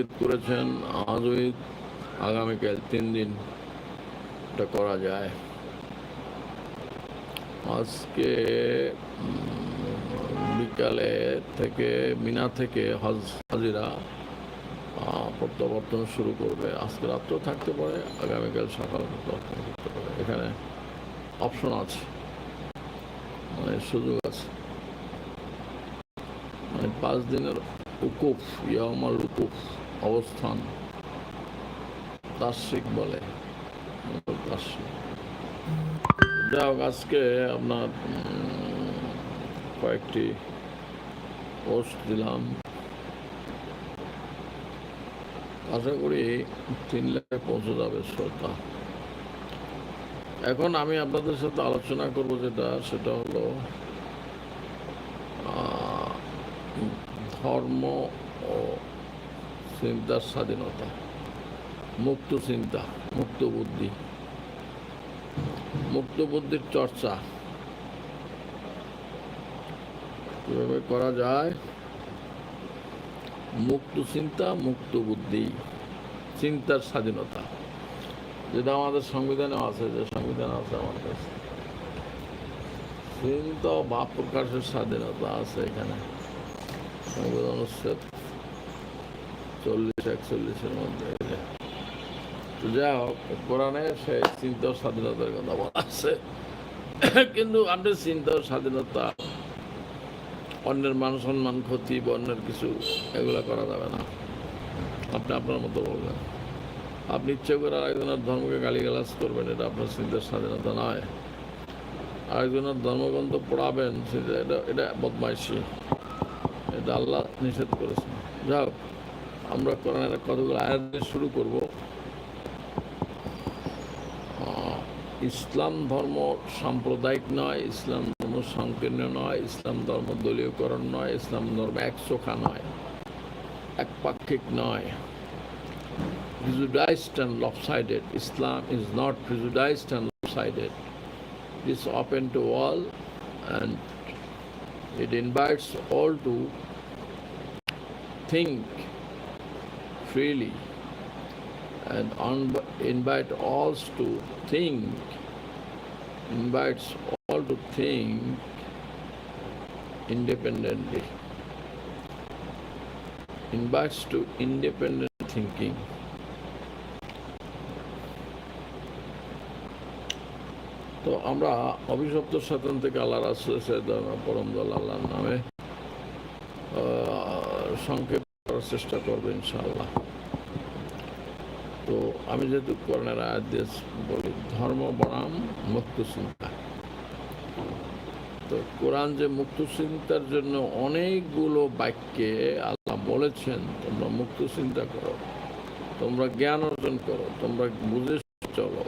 ঈদ করেছেন আজও ঈদ আগামীকাল তিন দিন এটা করা যায়। আজকে বিকালে থেকে, মিনা থেকে হজ হাজিরা প্রত্যাবর্তন শুরু করবে। আজকে রাত্রেও থাকতে পারে, আগামীকাল সকাল প্রত্যাবর্তন করতে পারে। এখানে অপশন আছে মানে সুযোগ আছে। মানে পাঁচ দিনের উকুফ ইয়ামাল উকুফ। অবস্থান। তার্শিক বলে তার্শিক যাই হোক আজকে আপনার কয়েকটি পোস্ট দিলাম। আশা করি তিন লাখে পৌঁছে যাবে শ্রোতা। এখন আমি আপনাদের সাথে আলোচনা করব যেটা, সেটা হলো ধর্ম ও চিন্তার স্বাধীনতা, মুক্ত চিন্তা মুক্ত বুদ্ধি, মুক্ত বুদ্ধির চর্চা। কীভাবে করা যায়? মুক্ত চিন্তা, মুক্ত বুদ্ধি, চিন্তার স্বাধীনতা। যেটা আমাদের সংবিধানে আছে, যে সংবিধান আছে আমার কাছে। চিন্তা ভাব প্রকাশের স্বাধীনতা আছে এখানে। সংবিধান অনুচ্ছেদ চল্লিশ একচল্লিশের মধ্যে। তো যাই হোক, কোরআনে সেই চিন্তা স্বাধীনতার কথা বলা আছে। কিন্তু আপনি চিন্তা স্বাধীনতা, অন্যের মান সম্মান, ক্ষতি বা অন্যের কিছু, এগুলো করা যাবে না। আপনি আপনার মতো বলবেন। আপনি ইচ্ছে করে আরেকজনের ধর্মকে গালিগালাজ করবেন, এটা আপনার চিন্তার স্বাধীনতা নয়। আরেকজনের ধর্মগ্রন্থ পড়াবেন, সেটা এটা এটা বদমাইশি। এটা আল্লাহ নিষেধ করেছেন। যাও আমরা কোরআনের কতগুলো আয়াত দিয়ে শুরু করব আহ, ইসলাম ধর্ম সাম্প্রদায়িক নয় ইসলাম ধর্ম সংকীর্ণ নয় ইসলাম ধর্ম দলীয়করণ নয় ইসলাম ধর্ম একচোখা নয় একপাক্ষিক নয় prejudiced and lopsided. Islam is not prejudiced and lopsided. It is open to all and it invites all to think freely and invite all to think, invites all to think independently, invites to independent thinking. তো আমরা অভিশপ্ত শতান থেকে আল্লাহ রাসুল পরম দল আল্লাহর নামে সংক্ষেপ করার চেষ্টা করব ইনশাআল্লাহ। তো আমি যেহেতু করোনার দিয়ে বলি, ধর্ম, বনাম, মুক্ত চিন্তা। তো কোরআন যে মুক্ত চিন্তার জন্য অনেকগুলো বাক্যে আল্লাহ বলেছেন, তোমরা মুক্ত চিন্তা করো, তোমরা জ্ঞান অর্জন করো, তোমরা বুঝে চলো,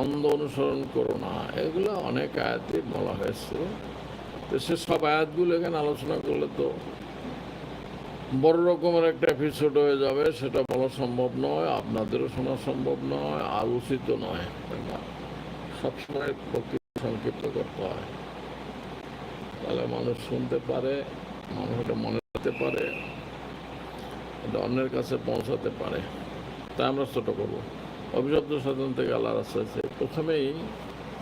অন্ধ অনুসরণ করো না। এগুলো অনেক আয়াতে বলা হয়েছে। তো সে সব আয়াতগুলো এখানে আলোচনা করলে তো বড় রকমের একটা এপিসোড হয়ে যাবে, সেটা বলা সম্ভব নয়, আপনাদেরও শোনা সম্ভব নয়, আর উচিত নয়। সবসময় বক্তৃতা সংক্ষিপ্ত করতে হয়। তাহলে মানুষ শুনতে পারে, মানুষ এটা মনে রাখতে পারে, এটা অন্যের কাছে পৌঁছাতে পারে। তাই আমরা ছোট করব। অভিশব্দ সাধন থেকে আল্লাহ রাস্তা আছে প্রথমেই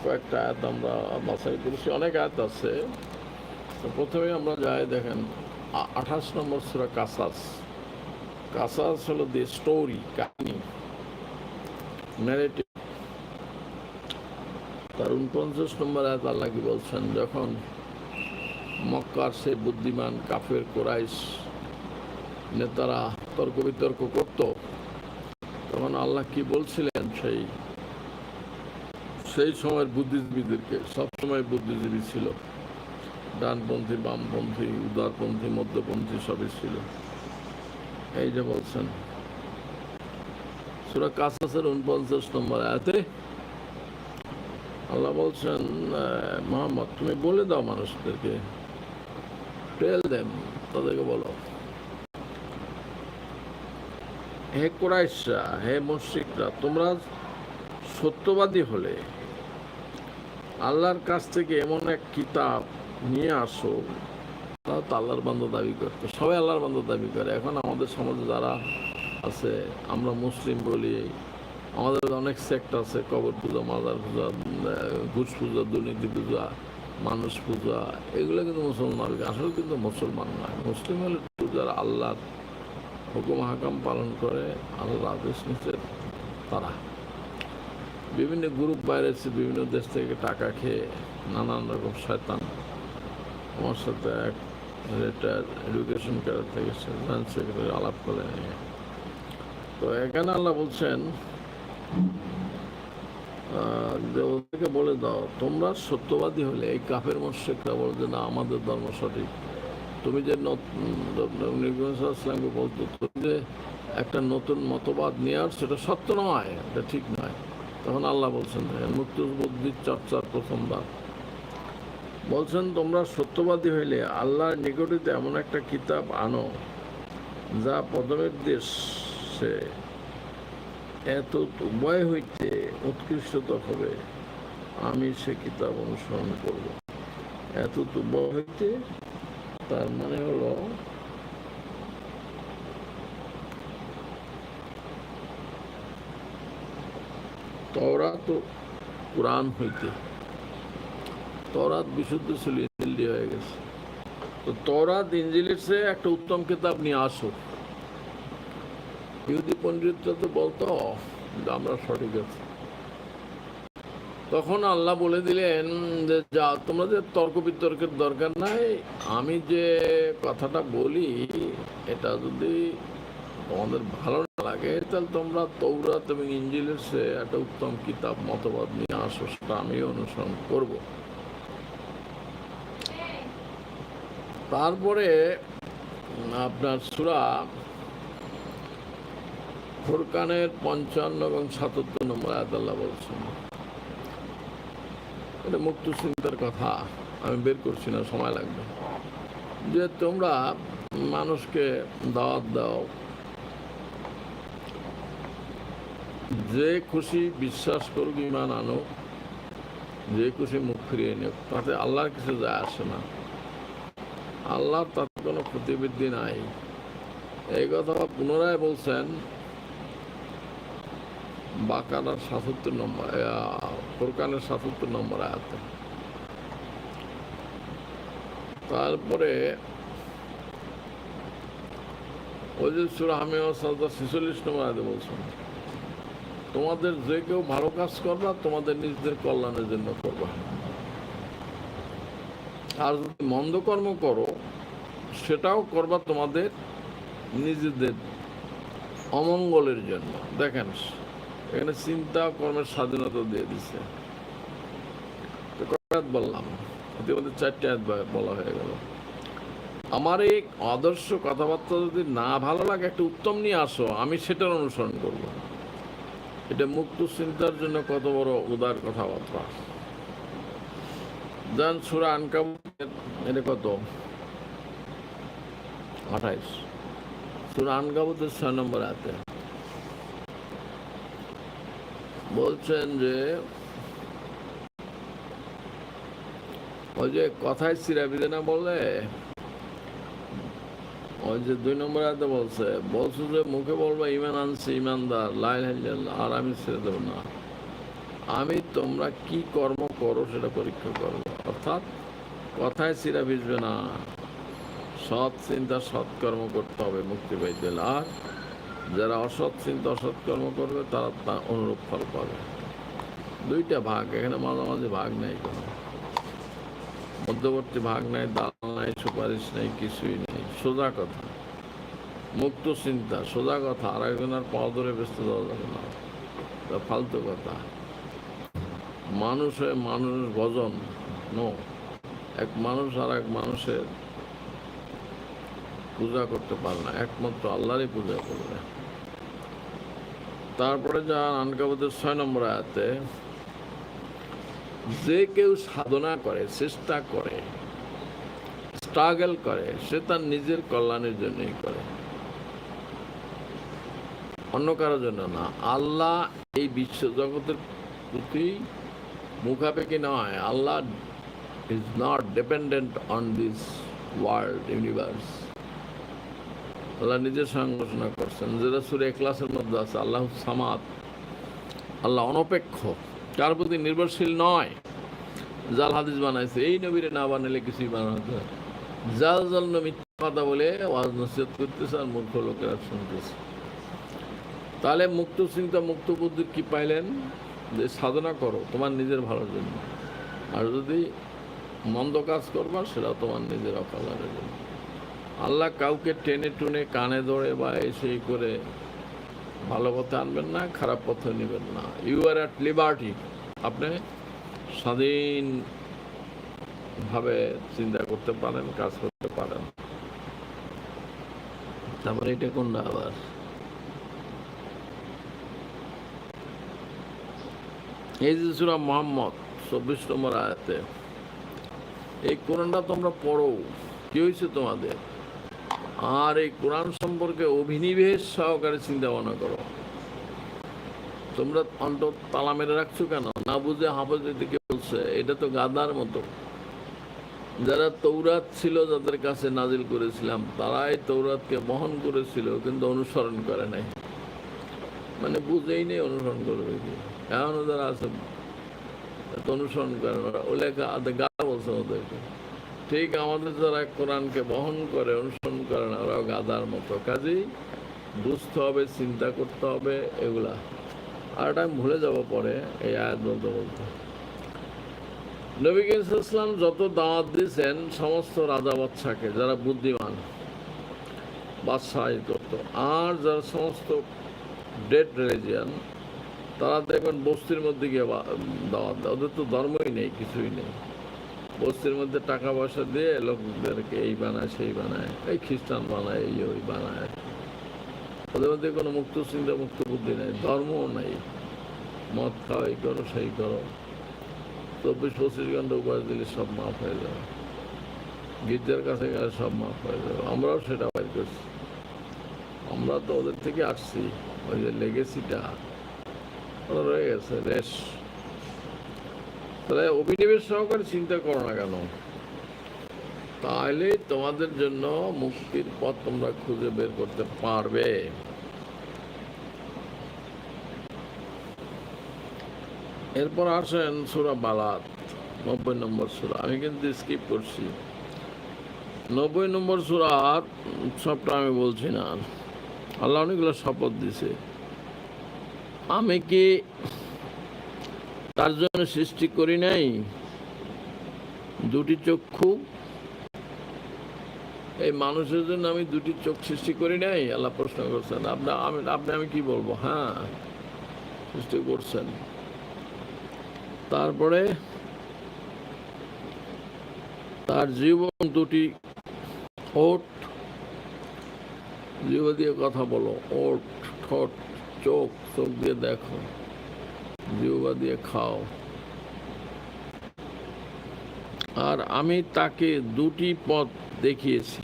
কয়েকটা আয়াত আমরা বাছাই করেছি। অনেক আয়াত আছে। প্রথমেই আমরা যাই, দেখেন আঠাশ নম্বর সুরা কাসাস। কাসাস হলো দি স্টোরি কাহিনী ন্যারেটিভ তার উনপঞ্চাশ নম্বর আয়াত আল্লাহ কি বলছেন? যখন মক্কার সে বুদ্ধিমান কাফের কোরাইশ নেতারা তর্ক বিতর্ক করতো, তখন আল্লাহ কি বলছিলেন? সেই সেই সময়ের বুদ্ধিজীবীদেরকে, সবসময় বুদ্ধিজীবী ছিল। ডানপন্থী, বামপন্থী, উদারপন্থী, মধ্যপন্থী সবই ছিল। এই যে বলছেন। সুরা কাসাসের উনপঞ্চাশ নম্বর আয়াতে আল্লাহ বলছেন মোহাম্মদ, তুমি বলে দাও মানুষদেরকে, টেল দেম, তাদেরকে বলো। হে কোরাইশরা, হে মুশ্রিকরা, তোমরা সত্যবাদী হলে, আল্লাহর কাছ থেকে এমন এক কিতাব নিয়ে আসো। তারা তো আল্লাহর বান্ধব দাবি করতো। সবাই আল্লাহর বান্ধব দাবি করে। এখন আমাদের সমাজে যারা আছে, আমরা মুসলিম বলি, আমাদের অনেক সেক্ট আছে, কবর পূজা, মাজার পূজা ঘুষ পূজা, দুর্নীতি পূজা, মানুষ পূজা, এগুলো কিন্তু মুসলমান আসলে কিন্তু মুসলমান নয়। মুসলিম হলে যারা আল্লাহর হুকুম, হাকাম পালন করে আল্লাহ আদেশ নিচে তারা। বিভিন্ন গ্রুপ বাইরে বিভিন্ন দেশ থেকে টাকা খেয়ে নানান রকম শয়তান আমার সাথে এক রিটায়ার এডুকেশন ক্যাডার থেকে জয়েন্ট সেক্রেটারি আলাপ করে তো এখানে আল্লাহ বলছেন যে ওদেরকে বলে দাও, তোমরা সত্যবাদী হলে এই কাফের মোশেকরা বলে যে, না, আমাদের ধর্ম সঠিক। তুমি যে ইসলামকে বলতো, তুমি যে একটা নতুন মতবাদ নিয়ে আস, সেটা সত্য নয়, এটা ঠিক নয়। তখন আল্লাহ বলছেন মুক্ত বুদ্ধির চর্চার প্রথমবার বলছেন, তোমরা সত্যবাদী হইলে আল্লাহর নিকটিতে এমন একটা কিতাব আনো যা পদমের দেশে এত উভয় হইতে উৎকৃষ্টতা হবে। আমি সে কিতাব অনুসরণ করব। এত উভয় হইতে, তার মানে হলো তো কোরআন হইতে। তরাত বিশুদ্ধ ছিল ইঞ্জিল হয়ে গেছে। তো তরাত ইঞ্জিলের সে একটা উত্তম কিতাব নিয়ে আসো। ইহুদি পণ্ডিতরা তো বলতো আমরা সঠিক আছি। তখন আল্লাহ বলে দিলেন যে, যা, তোমরা যে তর্ক বিতর্কের দরকার নাই, আমি যে কথাটা বলি, এটা যদি তোমাদের ভালো না লাগে, তাহলে তোমরা তৌরাত এবং ইঞ্জিলের সে একটা উত্তম কিতাব, মতবাদ নিয়ে আসো, সেটা আমি অনুসরণ করব। তারপরে আপনার সুরা ফুরকানের পঞ্চান্ন এবং সাতাত্তর নম্বর আয়াত আল্লাহ বলছেন। এটা মুক্ত চিন্তার কথা, আমি বের করছি না, সময় লাগবে। যে তোমরা মানুষকে দাওয়াত দাও, যে খুশি বিশ্বাস করুক ইমান আনো, যে খুশি মুখ ফিরিয়ে নিক, তাতে আল্লাহর কিছু যায় আসে না। আল্লাহর তাতে কোনো ক্ষতিবৃদ্ধি নাই। এই কথা পুনরায় বলছেন বাকারার সাতাত্তর নম্বর ফোরকানের সাতাত্তর নম্বর আয়াতে। তারপরে ওই সুরা আমি সালতা ছেচল্লিশ নম্বর আয়াতে বলছেন, তোমাদের যে কেউ ভালো কাজ করবা তোমাদের নিজেদের কল্যাণের জন্য করবা। আর যদি মন্দ কর্ম করো সেটাও করবা তোমাদের নিজেদের অমঙ্গলের জন্য। দেখেন, এখানে চিন্তা কর্মের স্বাধীনতা দিয়ে দিছে। বললাম? ইতিমধ্যে চারটে বলা হয়ে গেল। আমার এই আদর্শ কথাবার্তা যদি না ভালো লাগে, একটা উত্তম নিয়ে আসো, আমি সেটার অনুসরণ করব। এটা মুক্ত চিন্তার জন্য কত বড় উদার কথাবার্তা। যান সুরা আনকাম এটা কত? আঠাইশ। সুরা আনকাবুতের ছয় নম্বর আয়াতে। বলছেন যে, ওই যে কথায় চিরাবিদে না বলে ওই যে দুই নম্বর আয়াতে বলছে, বলছো যে, মুখে বলব, ইমান আনছি ইমানদার লাইল আর আমি ছেড়ে দেবো না। আমি তোমরা কি কর্ম করো সেটা পরীক্ষা করব অর্থাৎ কথায় চিরা ভিজবে না। সৎ চিন্তা সৎকর্ম করতে হবে, মুক্তি পাইতে। আর যারা অসৎ চিন্তা অসৎ কর্ম করবে, তারা তা অনুরূপ ফল পাবে। দুইটা ভাগ, এখানে মাঝামাঝি ভাগ নেই কোনো। মধ্যবর্তী ভাগ নাই, দাল নাই, সুপারিশ নেই, কিছুই নেই। সোজা কথা। মুক্ত চিন্তা, সোজা কথা। আর একজনের পা ধরে ব্যস্ত দেওয়া যাবে না। তা ফালতু কথা। মানুষ হয়ে মানুষ ভজন, নো। এক মানুষ আর এক মানুষের পূজা করতে পারে না, একমাত্র আল্লাহরই পূজা করবে। তারপরে যা আনকাবুদের ছয় নম্বর আয়াতে, যে কেউ সাধনা করে, চেষ্টা করে স্ট্রাগল করে, সে তার নিজের কল্যাণের জন্যই করে। অন্য কারোর জন্য না, আল্লাহ এই বিশ্ব জগতের প্রতি মুখাপেক্ষি নয়, Allah is not dependent on this world universe Allah নিজের সঙ্গে ঘোষণা করছেন যেটা সুরে ক্লাসের মধ্যে আছে, আল্লাহ সামাদ। আল্লাহ অনপেক্ষ কার প্রতি নির্ভরশীল নয়। জাল হাদিস বানাইছে, এই নবীরে না বানালে কিছুই বানানো জাল জাল নবী কথা বলে, ওয়াজ নসিহত করতেছে আর মূর্খ লোকেরা শুনতেছে। তাহলে মুক্ত চিন্তা, মুক্ত বুদ্ধি কি পাইলেন? যে সাধনা করো, তোমার নিজের ভালোর জন্য। আর যদি মন্দ কাজ করবা সেটা তোমার নিজের অকল্যাণের জন্য। আল্লাহ কাউকে টেনে টুনে কানে ধরে বা এসে করে ভালো পথে আনবেন না, খারাপ পথে নেবেন না। ইউ আর অ্যাট লিবার্টি আপনি স্বাধীনভাবে চিন্তা করতে পারেন, কাজ করতে পারেন। তারপরে এটা কোনটা আবার? এই যে সুরা মোহাম্মদ, চব্বিশ নম্বর আয়াতে। এই কোরআনটা তোমরা পড়ো। কি হয়েছে তোমাদের? আর এই কোরআন সম্পর্কে অভিনিবেশ সহকারে চিন্তা ভাবনা করো। তোমরা অন্তর তালা মেরে রাখছো কেন? না বুঝে হাফেজ দিকে বলছে? এটা তো গাদার মতো। যারা তৌরাত ছিল যাদের কাছে নাজিল করেছিলাম, তারাই তৌরাতকে বহন করেছিল, কিন্তু অনুসরণ করে নাই। মানে বুঝেই নেই অনুসরণ করবে কি? এমনও যারা আছে অনুসরণ করে না। ওলেখা আদে গা বলছে ওদেরকে। ঠিক আমাদের যারা কোরআনকে বহন করে, অনুসরণ করে না, ওরাও গাদার মতো। কাজেই বুঝতে হবে, চিন্তা করতে হবে, এগুলা। আর এটা আমি ভুলে যাব পরে এই আয়াত বলতে বলতে। নবী ইসলাম যত দাওয়াত দিয়েছেন, সমস্ত রাজা বাদশাকে, যারা বুদ্ধিমান বাদশাহ করতো আর যারা সমস্ত ডেড রিলিজিয়ান, তারা দেখবেন বস্তির মধ্যে গিয়ে দাওয়াত দেয়। ওদের তো ধর্মই নেই, কিছুই নেই। বস্তির মধ্যে টাকা পয়সা দিয়ে লোকদেরকে এই বানায়, সেই বানায়, এই খ্রিস্টান বানায়, এই ওই বানায়। ওদের মধ্যে কোনো মুক্ত চিন্তা, মুক্ত বুদ্ধি নেই, ধর্মও নেই। মদ খাও, এই করো, সেই করো। চব্বিশ, পঁচিশ ঘণ্টা উপায় দিলে সব মাফ হয়ে যাবে। গির্জার কাছে গেলে সব মাফ হয়ে যাবে। আমরাও সেটা বাইর করছি। আমরা তো ওদের থেকে আসছি। ওই যে লেগেসিটা ওরা রয়ে গেছে রেশ তাহলে অভিনিবেশ সহকারে চিন্তা করো না কেন? তাহলে তোমাদের জন্য মুক্তির পথ তোমরা খুঁজে বের করতে পারবে। এরপর আসেন সুরা বালাত, নব্বই নম্বর সুরা। আমি কিন্তু স্কিপ করছি। নব্বই নম্বর সুরার সবটা আমি বলছি না। আল্লাহ অনেকগুলো শপথ দিছে। আমি কি তার জন্য সৃষ্টি করি নাই। দুটি চক্ষু। এই মানুষের জন্য আমি দুটি চোখ সৃষ্টি করি নাই? আল্লাহ প্রশ্ন করছেন। আপনি আমি আপনি আমি কি বলব? হ্যাঁ সৃষ্টি করছেন। তারপরে তার জীবন দুটি ওট জীব দিয়ে কথা বলো। ওট, ঠোঁট, চোখ চোখ দিয়ে দেখো। জিহ্বা দিয়ে খাও। আর আমি তাকে দুটি পথ দেখিয়েছি।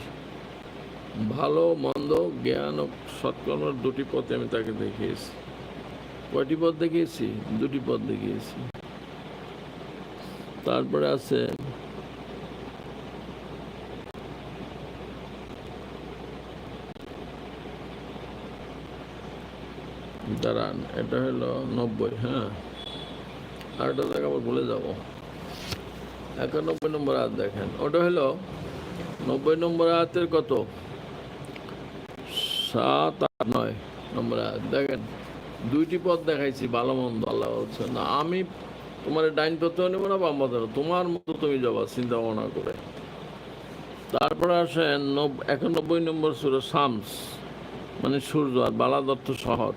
ভালো, মন্দ, জ্ঞান ও সৎকর্মের দুটি পথে আমি তাকে দেখিয়েছি। কয়টি পথ দেখিয়েছি? দুটি পথ দেখিয়েছি। তারপরে আছে দাঁড়ান, এটা হলো নব্বই হ্যাঁ? আর একটা জায়গা আবার ভুলে যাব। একানব্বই নম্বর হাত দেখেন, ওটা হলো নব্বই নম্বর হাতের কত? সাত আট নয় নম্বর হাত দেখেন, দুইটি পথ দেখাইছি, ভালো মন্দ, আল্লাহ বলছে, না, আমি তোমার ডাইন পথেও নেব না, বাম পথে তোমার মতো তুমি যাবা চিন্তা ভাবনা করে। তারপরে আসেন নব- একানব্বই নম্বর সুরে শামস মানে সূর্য আর বালাদত্ত শহর।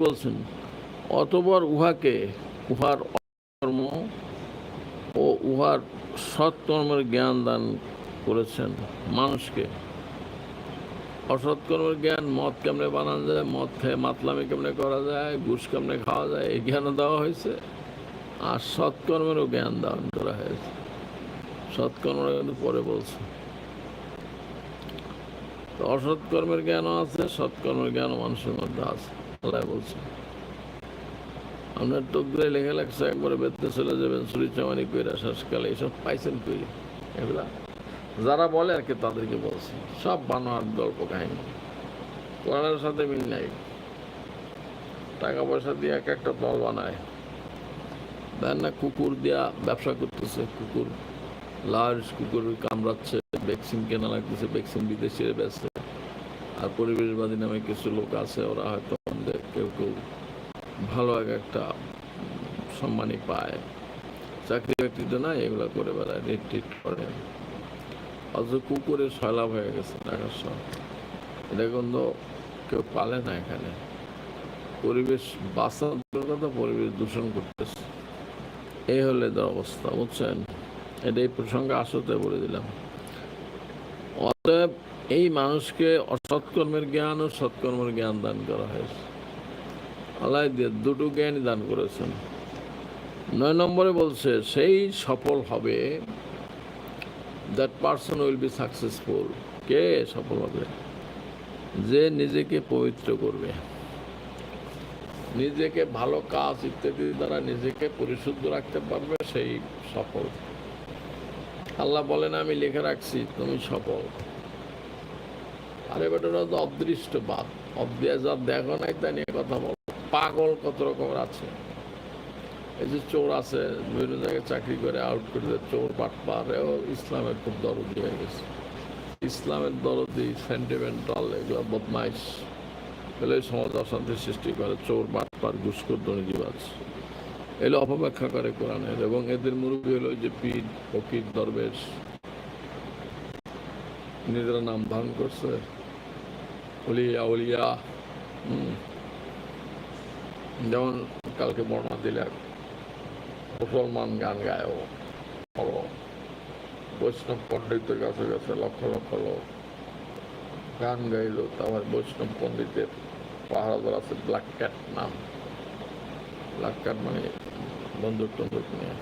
বলছেন উহাকে উহার কর্ম ও উহার সৎকর্মের জ্ঞান দান করেছেন মানুষকে। অসৎকর্মের জ্ঞান মদ কেমনে বানানো যায়? মদ খেয়ে মাতলামি কেমনে করা যায়? ঘুষ কেমনে খাওয়া যায়? এই জ্ঞানও দেওয়া হয়েছে। আর সৎকর্মেরও জ্ঞান দান করা হয়েছে। সৎকর্মের কিন্তু পরে বলছে অসৎকর্মের জ্ঞানও আছে, সৎকর্মের জ্ঞান মানুষের মধ্যে আছে, আল্লাহ বলছে। আপনার তকদিরে লেখা লাগছে একবারে বেতনে চলে যাবেন, চুরি চামারি করে শ্বাসকালে এইসব পাইছেন কই? এগুলা যারা বলে আর কি তাদেরকে বলছি। সব বানোয়ার গল্প কাহিনী। কোরআনের সাথে মিল নাই। টাকা পয়সা দিয়ে এক একটা দল বানায়। দেন না কুকুর দিয়া ব্যবসা করতেছে, কুকুর লার্জ কুকুর কামড়াচ্ছে। ভ্যাকসিন কেনা লাগতেছে ভ্যাকসিন বিদেশে ব্যস্ত। আর পরিবেশবাদী নামে কিছু লোক আছে, ওরা হয়তো আমাদের কেউ কেউ ভালো এক একটা সম্মানই পায়। চাকরি বাকরি তো নাই, এগুলো করে বেড়ায়, রেট টিট করে। অথচ কুকুরের সয়লাভ হয়ে গেছে ঢাকার শহর। এটা কিন্তু কেউ পালে না এখানে। পরিবেশ বাঁচানোর কথা পরিবেশ দূষণ করতেছে। এই হলো অবস্থা, বুঝছেন? এটা এই প্রসঙ্গে আসতে বলে দিলাম। এই মানুষকে অসৎকর্মের জ্ঞান ও সৎকর্মের জ্ঞান দান করা হয়েছে। আল্লাহ দুটো জ্ঞানই দান করেছেন। নয় নম্বরে বলছে, সেই সফল হবে that person will be successful কে সফল হবে? যে নিজেকে পবিত্র করবে। নিজেকে ভালো কাজ ইত্যাদি দ্বারা নিজেকে পরিশুদ্ধ রাখতে পারবে, সেই সফল। আল্লাহ বলেন, আমি লিখে রাখছি, তুমি সফল। আরে বেটারা তো অদৃষ্ট বাদ অব্দিয়া যা দেখো নাই তা নিয়ে কথা বল। পাগল কত রকমের আছে। এই যে চোর আছে, বিভিন্ন জায়গায় চাকরি করে আউট করে দেয় চোর বাটপার এও ইসলামের খুব দরদি হয়ে গেছে। ইসলামের দরদি সেন্টিমেন্টাল এগুলো বদমাইশ। এগুলো সমাজ অশান্তির সৃষ্টি করে, চোর বাটপার ঘুষখোর দুর্নীতিবাজ এগুলো অপব্যাখ্যা করে কোরআনের এবং এদের মুরব্বী হলো যে পীর, ফকির, দরবেশ। নিজেরা নাম ধারণ করছে। অলিয়া অলিয়া যেমন কালকে বর্ণনা দিলে মুসলমান গান গায় বড়। বৈষ্ণব পণ্ডিতের কাছে গেছে, লক্ষ লক্ষ লোক। গান গাইলো, তারপর বৈষ্ণব পণ্ডিতের পাহাড়াদার আছে, ব্ল্যাক ক্যাট নাম। ব্ল্যাক ক্যাট মানে বন্দুক টন্দুক নিয়ে।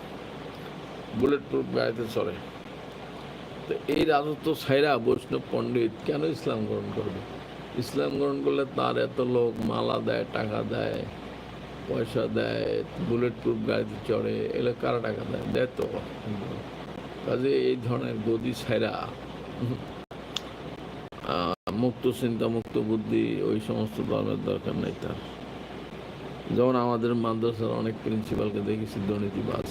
বুলেট প্রুফ গাড়িতে চড়ে। তো এই রাজত্ব ছাইরা বৈষ্ণব পণ্ডিত কেন ইসলাম গ্রহণ করবে? ইসলাম গ্রহণ করলে তার এত লোক মালা দেয় টাকা দেয় পয়সা দেয় বুলেট প্রুফ গাড়িতে চড়ে এলে কারা টাকা দেয়? দেয় তো কাজে এই ধরনের গদি আহ, মুক্ত চিন্তা মুক্ত বুদ্ধি ওই সমস্ত ধর্মের দরকার নেই তার। যেমন আমাদের মাদ্রাসার অনেক প্রিন্সিপালকে দেখেছি দুর্নীতিবাস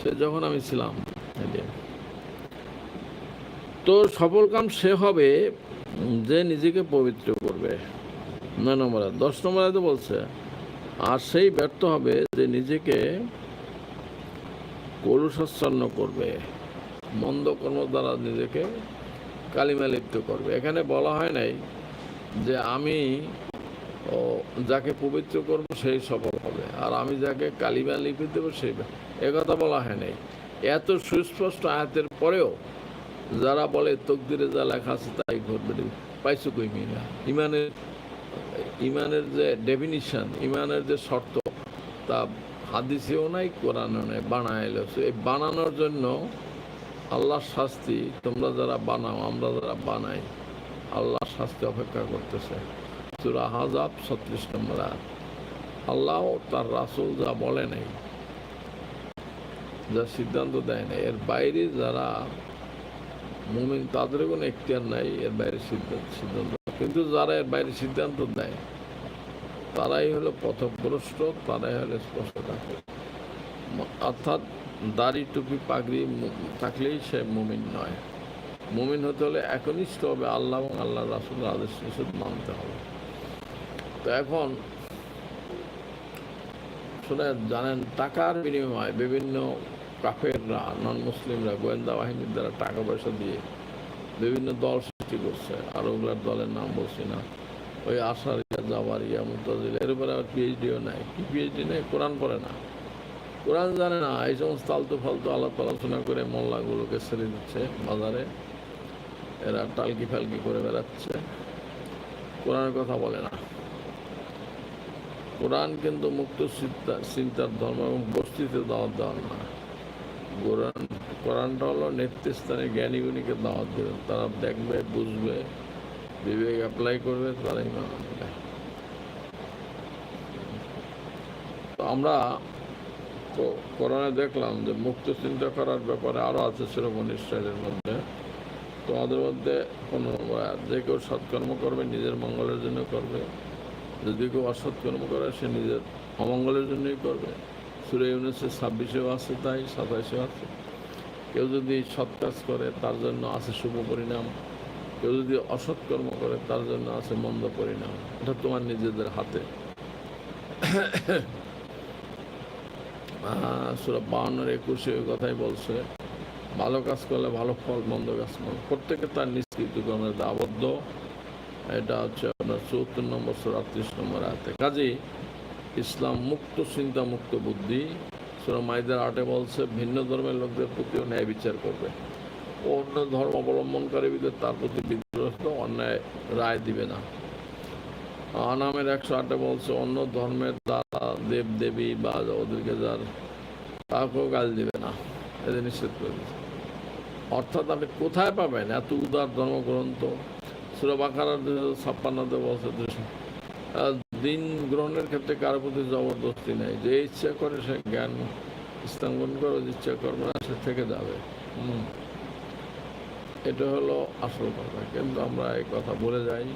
সে যখন আমি ছিলাম এতে। তো সফল কাম সে হবে, যে নিজেকে পবিত্র করবে। নয় নম্বর দশ নম্বর তো বলছে, আর সেই ব্যর্থ হবে যে নিজেকে কলুসাচ্ছন্ন করবে, মন্দ কর্ম দ্বারা নিজেকে কালিমা লিপ্ত করবে। এখানে বলা হয় নাই যে আমি, ও, যাকে পবিত্র করব সেই সফল হবে, আর আমি যাকে কালিমা লিপি দেবো সেই কথা বলা হয় নাই। এত সুস্পষ্ট আয়াতের পরেও যারা বলে তকদিরে যা লেখা আছে তাই ঘটবে। পাইছো কই মিনা ইমানের ইমানের যে ডেফিনিশন ইমানের যে শর্ত, তা হাদিসেও নাই, কোরআনেও নাই, বানাইল। এই বানানোর জন্য আল্লাহর শাস্তি, তোমরা যারা বানাও, আমরা যারা বানাই, আল্লাহর শাস্তি অপেক্ষা করতেছে। সুরা হাজাব ছত্রিশ নম্বর। আল্লাহ তার রাসুল যা বলে নাই, যা সিদ্ধান্ত দেয় নাই, এর বাইরে যারা মুমিন তাদের কোনো এখতিয়ার নাই, এর বাইরে সিদ্ধান্ত সিদ্ধান্ত। কিন্তু যারা এর বাইরে সিদ্ধান্ত দেয়, তারাই হলো পথভ্রষ্ট তারাই হলো স্পষ্ট থাকে। অর্থাৎ দাড়ি টুপি পাগড়ি থাকলেই সে মুমিন নয়। মুমিন হতে হলে একনিষ্ঠ হবে আল্লাহ এবং আল্লাহ রাসুলের আদেশ নিষেধ মানতে হবে। তো এখন শুনে জানেন টাকার বিনিময়ে বিভিন্ন কাফেররা নন মুসলিমরা গোয়েন্দা বাহিনীর দ্বারা টাকা পয়সা দিয়ে বিভিন্ন দল সৃষ্টি করছে। আর ওগুলার দলের নাম বলছি না। ওই আশারিয়া, জাবারিয়া, মুতাজিল, এর উপরে আর পিএইচডিও নাই। কি পিএইচডি নেই? কোরআন পড়ে না। কোরআন জানে না, এই সমস্ত আলতু ফালতু আলাপ আলোচনা করে মোল্লাগুলোকে ছেড়ে দিচ্ছে বাজারে। এরা টালকি ফালকি করে বেড়াচ্ছে। কোরআনের কথা বলে না। কোরআন কিন্তু মুক্ত চিন্তা- চিন্তার ধর্ম এবং বস্তিতে দাওয়াত দেওয়ার না। কোরআন, কোরআনটা হলো নেতৃস্থানে জ্ঞানীগুণীকে দাওয়াত দেবে। তারা দেখবে, বুঝবে, বিবেক অ্যাপ্লাই করবে, তারাই মানবে আমরা তো করোনায় দেখলাম যে মুক্ত চিন্তা করার ব্যাপারে আরও আছে সেরকম ইসরায়েলের মধ্যে। তোমাদের মধ্যে কোনো যে কেউ সৎকর্ম করবে, নিজের মঙ্গলের জন্য করবে। যদি কেউ অসৎকর্ম করে, সে নিজের অমঙ্গলের জন্যই করবে। সুরে ইউনিসের ছাব্বিশেও আছে তাই সাতাইশেও আছে। কেউ যদি সৎ কাজ করে, তার জন্য আছে শুভ পরিণাম। কেউ যদি অসৎকর্ম করে, তার জন্য আছে মন্দ পরিণাম। এটা তোমার নিজেদের হাতে। সুরা বাউন্নের একুশে ওই কথাই বলছে, ভালো কাজ করলে ভালো ফল, মন্দ কাজ করলে প্রত্যেকে তার কর্মের আবদ্ধ এটা হচ্ছে আপনার চৌত্তর নম্বর আটত্রিশ নম্বর হাতে কাজেই ইসলাম মুক্ত, চিন্তা মুক্ত বুদ্ধি। সুরা মাইদের আটে বলছে, ভিন্ন ধর্মের লোকদের প্রতিও ন্যায় বিচার করবে। অন্য ধর্ম অবলম্বনকারীদের তার প্রতি বিদ্রোহ, অন্যায় রায় দিবে না। আনামের একশো আটে বলছে, অন্য ধর্মের দ্বারা দেব দেবী বা ওদেরকে যার তাকেও গাল দিবে না। এদের নিষেধ করে দিয়েছে। অর্থাৎ আপনি কোথায় পাবেন? এত উদার ধর্মগ্রন্থ। সুরা বাকার ছাপ্পান্নতে বলছে দুশো দিন গ্রহণের ক্ষেত্রে কারোর প্রতি জবরদস্তি নেই। যে ইচ্ছা করে সে জ্ঞান গ্রহণ করে ইচ্ছা করবে না সে থেকে যাবে। এটা হলো আসল কথা। কিন্তু আমরা এই কথা বলে যাই,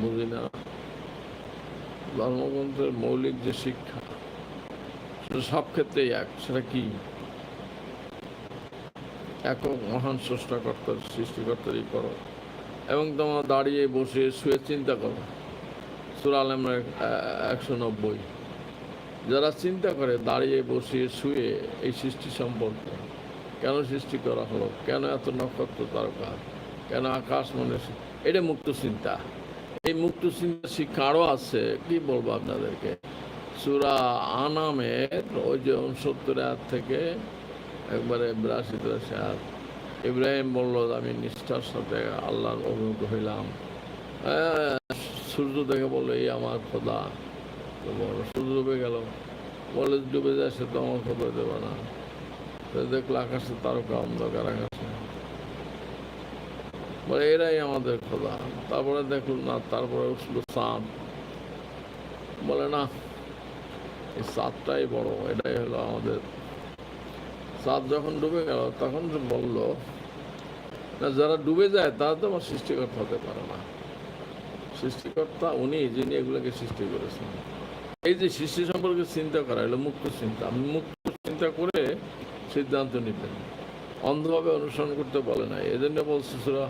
বুঝি না। ধর্মগ্রন্থের মৌলিক যে শিক্ষা, সেটা সব ক্ষেত্রেই এক। সেটা কি? একক মহান স্রষ্টাকর্তার সৃষ্টিকর্তারই করো এবং তোমার দাঁড়িয়ে বসে শুয়ে চিন্তা করো। সুরা আলমের একশো নব্বই। যারা চিন্তা করে দাঁড়িয়ে বসিয়ে শুয়ে এই সৃষ্টি সম্পর্কে কেন সৃষ্টি করা হলো কেন এত নক্ষত্র তারকা কেন আকাশ মনে এটা মুক্ত চিন্তা। এই মুক্ত চিন্তা শিক্ষা আরও আছে কি বলব আপনাদেরকে? সুরা আনামের ওই যে উনসত্তর হাত থেকে একবারে বিরাশি তিরাশি হাত ইব্রাহিম বলল আমি নিষ্ঠার সাথে আল্লাহর অভিমুখ হইলাম। আহ, সূর্য দেখে বলল, এই আমার খোদা। তো বলল সূর্য ডুবে গেল। বলে, ডুবে যায় সে তো আমার খোদা দেবে না। দেখল, আকাশে তারকা অন্ধকার আকাশে। বলে, এরাই আমাদের খোদা। তারপরে দেখল, না, তারপরে উঠল চাঁদ বলে, না, এই চাঁদটাই বড়, এটাই হলো আমাদের। চাঁদ যখন ডুবে গেল, তখন বলল, না, যারা ডুবে যায়, তারা তো আমার সৃষ্টিকর্তা হতে পারে না। সৃষ্টিকর্তা, উনি যিনি এগুলোকে সৃষ্টি করেছেন। এই যে সৃষ্টি সম্পর্কে চিন্তা করা হলো মুক্ত চিন্তা। আপনি মুক্ত চিন্তা করে সিদ্ধান্ত নিতেন। অন্ধভাবে অনুসরণ করতে বলে না এই জন্য বলছে সুরা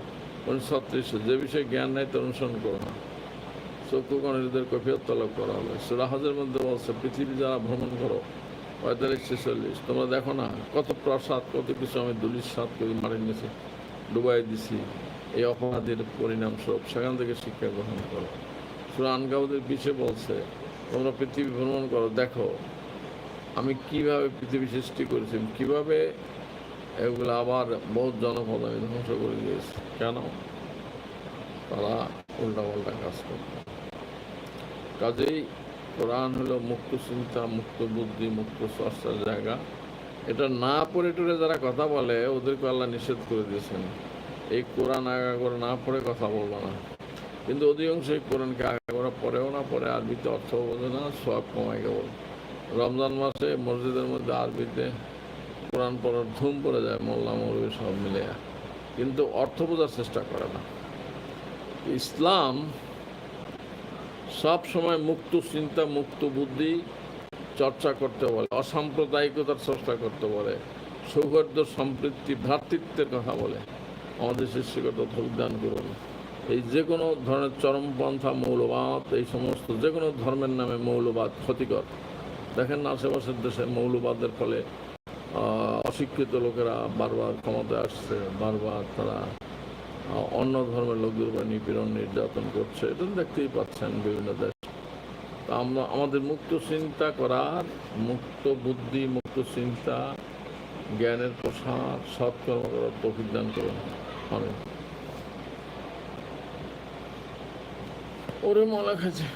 উনিশ যে বিষয়ে জ্ঞান নাই তো অনুসরণ করো না। চক্ষু কণিদের কফিয়ত তলব করা হবে সুরাহজের মধ্যে বলছে, পৃথিবী যারা ভ্রমণ করো, পঁয়তাল্লিশ ছেচল্লিশ, তোমরা দেখো না কত প্রসাদ, কত কিছু আমি দুলিশ সাত করে মারি নিয়েছি, ডুবাই দিছি। এই অপরাধের পরিণাম স্বরূপ। সেখান থেকে শিক্ষা গ্রহণ করো। সুরা আনগাউদের পিছিয়ে বলছে, তোমরা পৃথিবী ভ্রমণ করো। দেখো, আমি কীভাবে পৃথিবী সৃষ্টি করেছি কীভাবে এগুলো আবার বহুত জনপদ আমি ধ্বংস করে দিয়েছি। কেন? তারা উল্টাপাল্টা কাজ করত। কাজেই কোরআন হলো মুক্ত চিন্তা, মুক্ত বুদ্ধি, মুক্ত চর্চার জায়গা। এটা না পড়ে টুরে যারা কথা বলে, ওদেরকে আল্লাহ নিষেধ করে দিয়েছেন। এই কোরআন আগা করে না পড়ে কথা বলব না। কিন্তু অধিকাংশ এই কোরআনকে আগা করে পড়েও না পড়ে, আরবিতে অর্থ বোঝে না সব কমায় কেবল। রমজান মাসে মসজিদের মধ্যে আরবিতে কোরআন পড়ার ধুম পড়ে যায়, মোল্লা মৌলবী সব মিলে কিন্তু অর্থ বোঝার চেষ্টা করে না। ইসলাম সব সময় মুক্ত চিন্তা, মুক্ত বুদ্ধি, চর্চা করতে বলে, অসাম্প্রদায়িকতার চর্চা করতে বলে, সৌহার্দ্য সম্পৃক্তি ভ্রাতৃত্বের কথা বলে। আমাদের সৃষ্টিগত যোগদান করুন। এই যে কোনো ধরনের চরমপন্থা মৌলবাদ, এই সমস্ত যে কোনো ধর্মের নামে মৌলবাদ ক্ষতিকর। দেখেন আশেপাশের দেশে মৌলবাদের ফলে অশিক্ষিত লোকেরা বারবার ক্ষমতায় আসছে, বারবার তারা অন্য ধর্মের লোকদের উপর নিপীড়ন, নির্যাতন করছে। এটা দেখতেই পাচ্ছেন বিভিন্ন দেশ। তা আমরা, আমাদের মুক্ত চিন্তা করার, মুক্ত বুদ্ধি, মুক্ত চিন্তা, জ্ঞানের প্রসার, সৎকর্ম করার তৌফিক দান করুন। ওরে মলা খাচ্ছে।